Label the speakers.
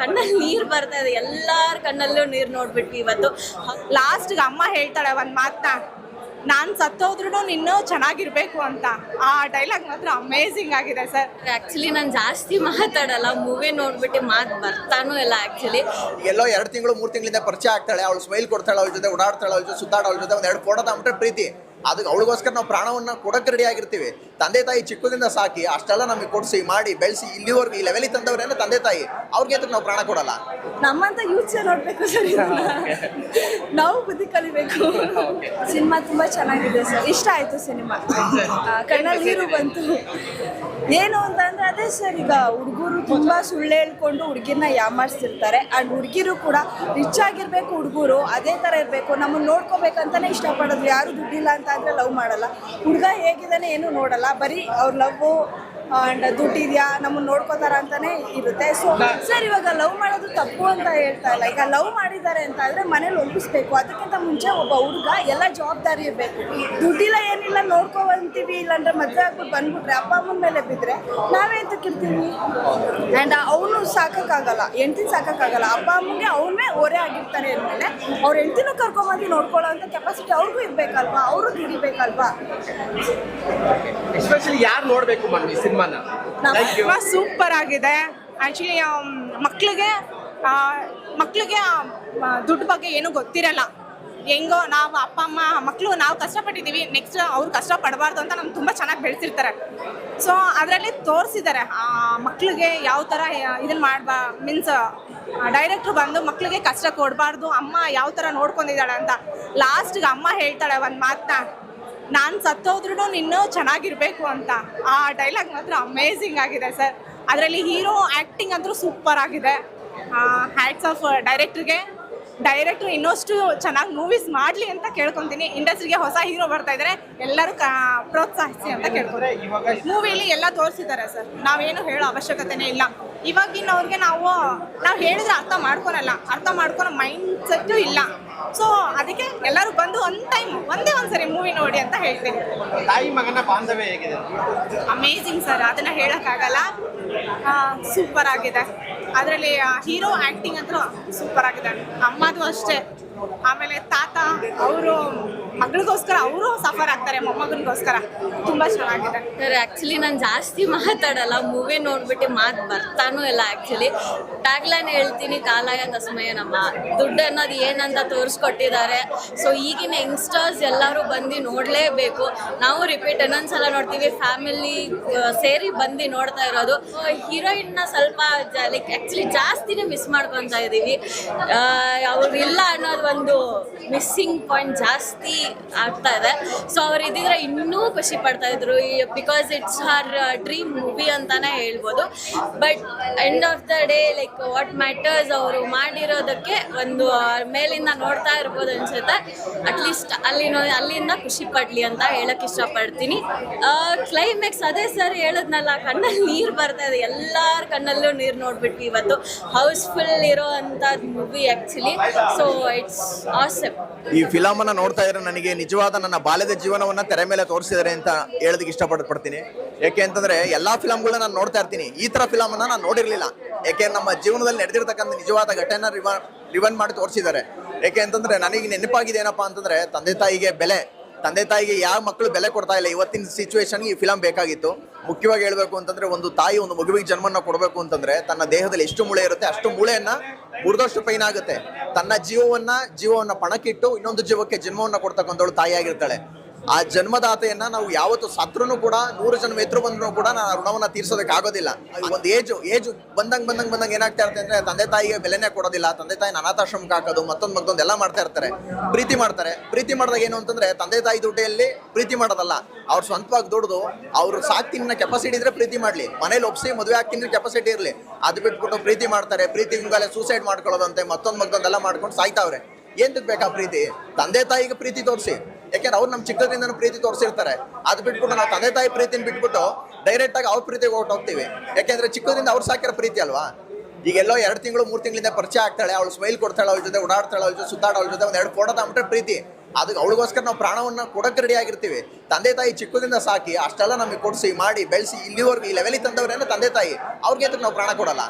Speaker 1: ಕಣ್ಣಲ್ಲಿ ನೀರು ಬರ್ತಾ ಇದೆ ಎಲ್ಲಾರ ಕಣ್ಣಲ್ಲೂ ನೀರು ನೋಡ್ಬಿಟ್ವಿ ಇವತ್ತು.
Speaker 2: ಲಾಸ್ಟ್ಗೆ ಅಮ್ಮ ಹೇಳ್ತಾಳೆ ಒಂದು ಮಾತನ್ನ ನಾನು ಸತ್ತೋದ್ರೂ ನಿನ್ನೂ ಚೆನ್ನಾಗಿರ್ಬೇಕು ಅಂತ. ಆ ಡೈಲಾಗ್ ಮಾತ್ರ ಅಮೇಝಿಂಗ್ ಆಗಿದೆ ಸರ್.
Speaker 1: ಆ್ಯಕ್ಚುಲಿ ನಾನು ಜಾಸ್ತಿ ಮಾತಾಡಲ್ಲ ಮೂವಿ ನೋಡ್ಬಿಟ್ಟು ಮಾತು ಬರ್ತಾನೂ ಇಲ್ಲ ಆ್ಯಕ್ಚುಲಿ
Speaker 3: ಎಲ್ಲೋ ಎರಡು ತಿಂಗಳು ಮೂರು ತಿಂಗಳಿಂದ ಪರಿಚಯ ಆಗ್ತಾಳೆ ಅವಳು ಸ್ಮೈಲ್ ಕೊಡ್ತಾಳೆ ಅವಳ ಜೊತೆ ಓಡಾಡ್ತಾಳೆ ಅವಳ ಜೊತೆ ಸುತ್ತಾಡೋ ಅವಳ ಜೊತೆ ಒಂದು ಎರಡು ಫೋಟೋ ತಗೊಂಡ್ರೆ ಪ್ರೀತಿ. ಅದಕ್ಕೆ ಅವಳಿಗೋಸ್ಕರ ನಾವು ಪ್ರಾಣವನ್ನ ಕೊಡಕ್ಕೆ ರೆಡಿ ಆಗಿರ್ತೀವಿ. ತಂದೆ ತಾಯಿ ಚಿಕ್ಕದಿಂದ ಸಾಕಿ ಅಷ್ಟೆಲ್ಲ ನಮಗೆ ಕೊಡಿಸಿ ಮಾಡಿ ಬೆಳೆಸಿ ಇಲ್ಲಿವರೆಗೂ ಈ ಲೆವೆಲಿಗೆ ತಂದವರೇನ ತಂದೆ ತಾಯಿ. ಅವ್ರಿಗೆ ನಾವು ಪ್ರಾಣ ಕೊಡಲ್ಲ.
Speaker 4: ನಮ್ಮಂತ ಯೂತ್ಸ್ ನೋಡ್ಬೇಕು ಸರ್. ನಾವು ಬುದ್ಧಿ ಕಲಿಬೇಕು. ಸಿನಿಮಾ ತುಂಬಾ ಚೆನ್ನಾಗಿದೆ ಸರ್ ಇಷ್ಟ ಆಯ್ತು ಸಿನಿಮಾ. ಕಣ್ಣಲ್ಲಿ ನೀರು ಬಂತು. ಏನು ಅಂತಂದ್ರೆ ಅದೇ ಸರ್ ಈಗ ಹುಡುಗರು ತುಂಬಾ ಸುಳ್ಳು ಹೇಳ್ಕೊಂಡು ಹುಡುಗಿರ್ನ ಯಾಮಾರಿಸ್ತಿರ್ತಾರೆ ಅಂಡ್ ಹುಡುಗಿರು ಕೂಡ ರಿಚ್ ಆಗಿರ್ಬೇಕು ಹುಡುಗರು ಅದೇ ತರ ಇರಬೇಕು. ನಮ್ಮನ್ನ ನೋಡ್ಕೋಬೇಕಂತಾನೆ ಇಷ್ಟಪಡೋದು. ಯಾರು ದುಡ್ಡಿಲ್ಲ ಅಂತ ಅಂದ್ರೆ ಲವ್ ಮಾಡಲ್ಲ. ಹುಡುಗ ಹೇಗಿದ್ದಾನೆ ಏನು ನೋಡಲ್ಲ. ಬರೀ ಅವ್ರ ಲವ್ ಅಂಡ್ ದುಡ್ಡಿದ್ಯಾ? ನಮ್ಮನ್ನ ನೋಡ್ಕೋತಾರ ಅಂತಾನೆ ಇರುತ್ತೆ. ಸೊ ಸರ್ ಇವಾಗ ಲವ್ ಮಾಡೋದು ತಪ್ಪು ಅಂತ ಹೇಳ್ತಾ ಇಲ್ಲ. ಈಗ ಲವ್ ಮಾಡಿದ್ದಾರೆ ಅಂತ ಆದ್ರೆ ಮನೇಲಿ ಒಪ್ಪಿಸ್ಬೇಕು. ಅದಕ್ಕಿಂತ ಮುಂಚೆ ಒಬ್ಬ ಹುಡುಗ ಎಲ್ಲ ಜವಾಬ್ದಾರಿ ಇರಬೇಕು. ದುಡ್ಡಿಲ್ಲ ಏನಿಲ್ಲ ನೋಡ್ಕೊಂತೀವಿ ಇಲ್ಲಾಂದ್ರೆ ಮದುವೆ ಆಗ್ಬಿಟ್ಟು ಬಂದ್ಬಿಟ್ರೆ ಅಪ್ಪ ಅಮ್ಮನ ಮೇಲೆ ಬಿದ್ರೆ ನಾವೇ ಇರ್ತೀವಿ ಅಂಡ್ ಅವನು ಸಾಕಾಗಲ್ಲ ಹೆಂಡತಿನ ಸಾಕಾಗಲ್ಲ ಅಪ್ಪ ಅಮ್ಮಗೆ ಅವನೇ ಹೊರೆ ಆಗಿರ್ತಾರೆ ಅಂದಮೇಲೆ ಅವ್ರ ಹೆಂಡ್ತಿನೂ ಕರ್ಕೊಂಬಂದು ನೋಡ್ಕೊಳ್ಳೋ ಅಂತ ಕೆಪಾಸಿಟಿ ಅವ್ರಿಗೂ ಇರ್ಬೇಕಲ್ವಾ? ಅವರು ದುಡಿಬೇಕಲ್ವಾ
Speaker 5: ಎಸ್ಪೆಷಲಿ ಯಾರು ನೋಡ್ಬೇಕು ಮ್ಯಾಮ್ ಈ ಸಿನಿಮಾನ?
Speaker 2: ತುಂಬಾ ಸೂಪರ್ ಆಗಿದೆ. ಆ್ಯಕ್ಚುಲಿ ಮಕ್ಕಳಿಗೆ ಮಕ್ಕಳಿಗೆ ದುಡ್ಡು ಬಗ್ಗೆ ಏನೂ ಗೊತ್ತಿರಲ್ಲ. ಹೆಂಗೋ ನಾವು ಅಪ್ಪ ಅಮ್ಮ ಮಕ್ಕಳು ನಾವು ಕಷ್ಟಪಟ್ಟಿದ್ದೀವಿ. ನೆಕ್ಸ್ಟ್ ಅವ್ರು ಕಷ್ಟಪಡಬಾರ್ದು ಅಂತ ನಮ್ಗೆ ತುಂಬ ಚೆನ್ನಾಗಿ ಬೆಳೆಸಿರ್ತಾರೆ. ಸೊ ಅದರಲ್ಲಿ ತೋರಿಸಿದ್ದಾರೆ. ಮಕ್ಕಳಿಗೆ ಯಾವ ಥರ ಇದನ್ನು ಮಾಡ್ಬಾ ಮೀನ್ಸ್ ಡೈರೆಕ್ಟ್ರು ಬಂದು ಮಕ್ಕಳಿಗೆ ಕಷ್ಟ ಕೊಡಬಾರ್ದು ಅಮ್ಮ ಯಾವ ಥರ ನೋಡ್ಕೊಂಡಿದ್ದಾಳೆ ಅಂತ. ಲಾಸ್ಟ್ಗೆ ಅಮ್ಮ ಹೇಳ್ತಾಳೆ ಒಂದು ಮಾತನ್ನ ನಾನು ಸತ್ತೋದ್ರೂ ನಿನ್ನೂ ಚೆನ್ನಾಗಿರ್ಬೇಕು ಅಂತ. ಆ ಡೈಲಾಗ್ ಮಾತ್ರ ಅಮೇಝಿಂಗ್ ಆಗಿದೆ ಸರ್. ಅದರಲ್ಲಿ ಹೀರೋ ಆ್ಯಕ್ಟಿಂಗ್ ಅಂತೂ ಸೂಪರ್ ಆಗಿದೆ. ಹ್ಯಾಟ್ಸ್ ಆಫ್ ಡೈರೆಕ್ಟ್ರಿಗೆ ಡೈರೆಕ್ಟ್ರು ಇನ್ನಷ್ಟು ಚೆನ್ನಾಗಿ ಮೂವೀಸ್ ಮಾಡಲಿ ಅಂತ ಕೇಳ್ಕೊತೀನಿ. ಇಂಡಸ್ಟ್ರಿಗೆ ಹೊಸ ಹೀರೋ ಬರ್ತಾ ಇದ್ದಾರೆ ಎಲ್ಲರೂ ಪ್ರೋತ್ಸಾಹಿಸಿ ಅಂತ ಕೇಳ್ಕೊತೀನಿ. ಮೂವಿಲಿ ಎಲ್ಲ ತೋರಿಸಿದ್ದಾರೆ ಸರ್. ನಾವೇನು ಹೇಳೋ ಅವಶ್ಯಕತೆನೇ ಇಲ್ಲ. ಇವಾಗಿನವ್ರಿಗೆ ನಾವು ನಾವು ಹೇಳಿದ್ರೆ ಅರ್ಥ ಮಾಡ್ಕೊಳಲ್ಲ. ಅರ್ಥ ಮಾಡ್ಕೊಳೋ ಮೈಂಡ್ ಸೆಟ್ಟು ಇಲ್ಲ. ಸೊ ಅದಕ್ಕೆ ಎಲ್ಲರೂ ಬಂದು ಒಂದು ಟೈಮ್ ಒಂದೇ ಒಂದ್ಸರಿ ಮೂವಿ ನೋಡಿ ಅಂತ ಹೇಳ್ತೀನಿ.
Speaker 5: ತಾಯಿ ಮಗನ ಬಾಂಧವ್ಯ ಹೇಗಿದೆ?
Speaker 2: ಅಮೇಝಿಂಗ್ ಸರ್ ಅದನ್ನ ಹೇಳೋಕ್ಕಾಗಲ್ಲ. ಸೂಪರ್ ಆಗಿದೆ. ಅದರಲ್ಲಿ ಹೀರೋ ಆ್ಯಕ್ಟಿಂಗ್ ಅಂತೂ ಸೂಪರ್ ಆಗಿದೆ. ಅಮ್ಮದು ಅಷ್ಟೇ. ಆಮೇಲೆ ತಾತ, ಅವರು, ಮಗಳಿಗೋಸ್ಕರ ಅವರು ಸಫರ್ ಆಗ್ತಾರೆ, ಮೊಮ್ಮಗನಿಗೋಸ್ಕರ. ತುಂಬ ಚೆನ್ನಾಗಿದೆ.
Speaker 1: ಸರ್ ಆ್ಯಕ್ಚುಲಿ ನಾನು ಜಾಸ್ತಿ ಮಾತಾಡಲ್ಲ ಮೂವಿ ನೋಡ್ಬಿಟ್ಟು ಮಾತು ಬರ್ತಾನೂ ಇಲ್ಲ ಆ್ಯಕ್ಚುಲಿ ಟ್ಯಾಗ್ಲೈನ್ ಹೇಳ್ತೀನಿ, ಕಾಲಾಯ ತಸ್ಮಯ ನಮ್ಮ. ದುಡ್ಡು ಅನ್ನೋದು ಏನಂತ ತೋರಿಸ್ಕೊಟ್ಟಿದ್ದಾರೆ. ಸೊ ಈಗಿನ ಯಂಗ್ಸ್ಟರ್ಸ್ ಎಲ್ಲರೂ ಬಂದು ನೋಡಲೇಬೇಕು. ನಾವು ರಿಪೀಟ್ ಇನ್ನೊಂದ್ಸಲ ನೋಡ್ತೀವಿ ಫ್ಯಾಮಿಲಿ ಸೇರಿ ಬಂದು ನೋಡ್ತಾ ಇರೋದು. ಹೀರೋಯಿನ್ನ ಸ್ವಲ್ಪ ಲೈಕ್ ಆ್ಯಕ್ಚುಲಿ ಜಾಸ್ತಿನೇ ಮಿಸ್ ಮಾಡ್ಕೊತಾ ಇದ್ದೀವಿ ಅವ್ರು ಇಲ್ಲ ಅನ್ನೋದು ಒಂದು ಮಿಸ್ಸಿಂಗ್ ಪಾಯಿಂಟ್ ಜಾಸ್ತಿ ಆಗ್ತಾ ಇದೆ. ಸೊ ಅವ್ರು ಇದ್ದಿದ್ರೆ ಇನ್ನೂ ಖುಷಿ ಪಡ್ತಾ ಇದ್ರು. Because it's her dream movie ಅಂತಾನೆ ಹೇಳ್ಬೋದು. But end of the day like what matters ಅವರು ಮಾಡಿರೋದಕ್ಕೆ ಒಂದು ಮೇಲಿಂದ ನೋಡ್ತಾ ಇರ್ಬೋದು ಅನ್ಸುತ್ತೆ. ಅಟ್ಲೀಸ್ಟ್ ಅಲ್ಲಿ ಅಲ್ಲಿಂದ ಖುಷಿ ಪಡ್ಲಿ ಅಂತ ಹೇಳಕ್ ಇಷ್ಟಪಡ್ತೀನಿ. ಕ್ಲೈಮ್ಯಾಕ್ಸ್ ಅದೇ ಸರ್ ಹೇಳದ್ನಲ್ಲ, ಕಣ್ಣಲ್ಲಿ ನೀರು ಬರ್ತಾ ಇದೆ. ಎಲ್ಲಾರ ಕಣ್ಣಲ್ಲೂ ನೀರು ನೋಡ್ಬಿಟ್ವಿ. ಇವತ್ತು ಹೌಸ್ಫುಲ್ ಇರೋ ಅಂತ movie actually so it's awesome
Speaker 3: ಈ ಫಿಲಮ್ ಅನ್ನ ನೋಡ್ತಾ ಇದ್ರೆ ನನಗೆ ನಿಜವಾದ ನನ್ನ ಬಾಲ್ಯದ ಜೀವನವನ್ನ ತೆರೆ ಮೇಲೆ ತೋರಿಸಿದರೆ ಅಂತ ಹೇಳೋದಕ್ಕೆ ಇಷ್ಟಪಡ್ತೀನಿ. ಯಾಕೆ ಅಂತಂದ್ರೆ ಎಲ್ಲಾ ಫಿಲಮ್ಗಳನ್ನ ನಾನು ನೋಡ್ತಾ ಇರ್ತೀನಿ. ಈ ತರ ಫಿಲಮ್ ಅನ್ನ ನಾನು ನೋಡಿರ್ಲಿಲ್ಲ. ಯಾಕೆ ನಮ್ಮ ಜೀವನದಲ್ಲಿ ನಡೆದಿರ್ತಕ್ಕಂಥ ನಿಜವಾದ ಘಟನೆ ರಿವನ್ ಮಾಡಿ ತೋರಿಸಿದ್ದಾರೆ. ಯಾಕೆ ಅಂತಂದ್ರೆ ನನಗೆ ನೆನಪಾಗಿದೆ ಏನಪ್ಪಾ ಅಂತಂದ್ರೆ ತಂದೆ ತಾಯಿಗೆ ಬೆಲೆ. ತಂದೆ ತಾಯಿಗೆ ಯಾವ ಮಕ್ಕಳು ಬೆಲೆ ಕೊಡ್ತಾ ಇಲ್ಲ? ಇವತ್ತಿನ ಸಿಚುವೇಶನ್ಗೆ ಈ ಫಿಲಮ್ ಬೇಕಾಗಿತ್ತು. ಮುಖ್ಯವಾಗಿ ಹೇಳಬೇಕು ಅಂತಂದ್ರೆ ಒಂದು ತಾಯಿ ಒಂದು ಮಗುವಿಗೆ ಜನ್ಮನ ಕೊಡಬೇಕು ಅಂತಂದ್ರೆ ತನ್ನ ದೇಹದಲ್ಲಿ ಎಷ್ಟು ಮೂಳೆ ಇರುತ್ತೆ ಅಷ್ಟು ಮೂಳೆಯನ್ನ ಮುರಿದಷ್ಟು ಪೈನ್ ಆಗುತ್ತೆ. ತನ್ನ ಜೀವವನ್ನ ಜೀವವನ್ನ ಪಣಕ್ಕಿಟ್ಟು ಇನ್ನೊಂದು ಜೀವಕ್ಕೆ ಜನ್ಮವನ್ನ ಕೊಡ್ತಕ್ಕಂಥವಳು ತಾಯಿ ಆಗಿರ್ತಾಳೆ ಆ ಜನ್ಮದಾತೆಯನ್ನ ನಾವು ಯಾವತ್ತು ಸತ್ರನು ಕೂಡ, ನೂರು ಜನ ಎದುರು ಬಂದ್ರು ಕೂಡ ನಾನು ಋಣವನ್ನ ತೀರ್ಸೋದಕ್ಕೆ ಆಗೋದಿಲ್ಲ. ಒಂದು ಏಜು ಏಜು ಬಂದಂಗ್ ಬಂದಂಗ್ ಬಂದಂಗ್ ಏನಾಗ್ತಾ ಇರುತ್ತೆ ಅಂದ್ರೆ ತಂದೆ ತಾಯಿಗೆ ಬೆಲೆನೇ ಕೊಡೋದಿಲ್ಲ, ತಂದೆ ತಾಯಿನ ಅನಾಥಾಶ್ರಮಕ್ಕೆ ಹಾಕೋದು, ಮತ್ತೊಂದು ಮತ್ತೊಂದು ಎಲ್ಲ ಮಾಡ್ತಾ ಇರ್ತಾರೆ. ಪ್ರೀತಿ ಮಾಡ್ತಾರೆ. ಪ್ರೀತಿ ಮಾಡಿದಾಗ ಏನು ಅಂತಂದ್ರೆ ತಂದೆ ತಾಯಿ ದುಡ್ಡೆಯಲ್ಲಿ ಪ್ರೀತಿ ಮಾಡೋದಲ್ಲ. ಅವ್ರ ಸ್ವಂತವಾಗಿ ದುಡ್ದು ಅವ್ರು ಸಾಕ್ತಿನ ಕೆಪಾಸಿಟಿ ಇದ್ರೆ ಪ್ರೀತಿ ಮಾಡ್ಲಿ. ಮನೇಲಿ ಒಪ್ಸಿ ಮದುವೆ ಆಗ್ತೀನಿ ಕೆಪಾಸಿಟಿ ಇರಲಿ. ಅದು ಬಿಟ್ಬಿಟ್ಟು ಪ್ರೀತಿ ಮಾಡ್ತಾರೆ. ಪ್ರೀತಿ ಮುಂಗಾಲೆ ಸೂಸೈಡ್ ಮಾಡ್ಕೊಳ್ಳೋದಂತೆ, ಮತ್ತೊಂದು ಮತ್ತೊಂದೆಲ್ಲ ಮಾಡ್ಕೊಂಡು ಸಾಯ್ತಾವ್ರೆ. ಏನ್ ಬೇಕಾ ಪ್ರೀತಿ? ತಂದೆ ತಾಯಿಗೆ ಪ್ರೀತಿ ತೋರಿಸಿ. ಯಾಕೆಂದ್ರೆ ಅವ್ರು ನಮ್ಮ ಚಿಕ್ಕದ್ರಿಂದ ಪ್ರೀತಿ ತೋರಿಸಿರ್ತಾರೆ. ಅದು ಬಿಟ್ಬಿಟ್ಟು ನಾವು ತಂದೆ ತಾಯಿ ಪ್ರೀತಿನ ಬಿಟ್ಬಿಟ್ಟು ಡೈರೆಕ್ಟ್ ಆಗಿ ಅವ್ರ ಪ್ರೀತಿಗೆ ಹೊರ್ಟ್ ಹೋಗ್ತೀವಿ. ಯಾಕೆಂದ್ರೆ ಚಿಕ್ಕದ್ರಿಂದ ಅವ್ರು ಸಾಕಿರೋ ಪ್ರೀತಿ ಅಲ್ವಾ? ಈಗೆಲ್ಲೋ ಎರಡು ತಿಂಗಳು, ಮೂರು ತಿಂಗಳಿಂದ ಪರಿಚಯ ಆಗ್ತಾಳೆ, ಅವಳು ಸ್ಮೈಲ್ ಕೊಡ್ತಾಳೆ ಅವ್ರ ಜೊತೆ ಓಡಾಡ್ತಾಳೆ ಅವ್ರ ಜೊತೆ ಸುತ್ತಾಡೋ, ಅವಳ ಜೊತೆ ಒಂದು ಎರಡು ಫೋಟೋ ತಗೊಂಡ್ರೆ ಪ್ರೀತಿ. ಅದಕ್ಕೆ ಅವಳಿಗೋಸ್ಕರ ನಾವು ಪ್ರಾಣವನ್ನ ಕೊಡಕ್ಕೆ ರೆಡಿ ಆಗಿರ್ತೀವಿ. ತಂದೆ ತಾಯಿ ಚಿಕ್ಕದಿಂದ ಸಾಕಿ ಅಷ್ಟೆಲ್ಲ ನಮಗೆ ಕೊಡಿಸಿ, ಮಾಡಿ, ಬೆಳೆಸಿ, ಇಲ್ಲಿವರೆಗೂ ಈ ಲೆವೆಲಿಗೆ ತಂದವ್ರೇನೆ ತಂದೆ ತಾಯಿ. ಅವ್ರಿಗೆ ನಾವು ಪ್ರಾಣ ಕೊಡಲ್ಲ.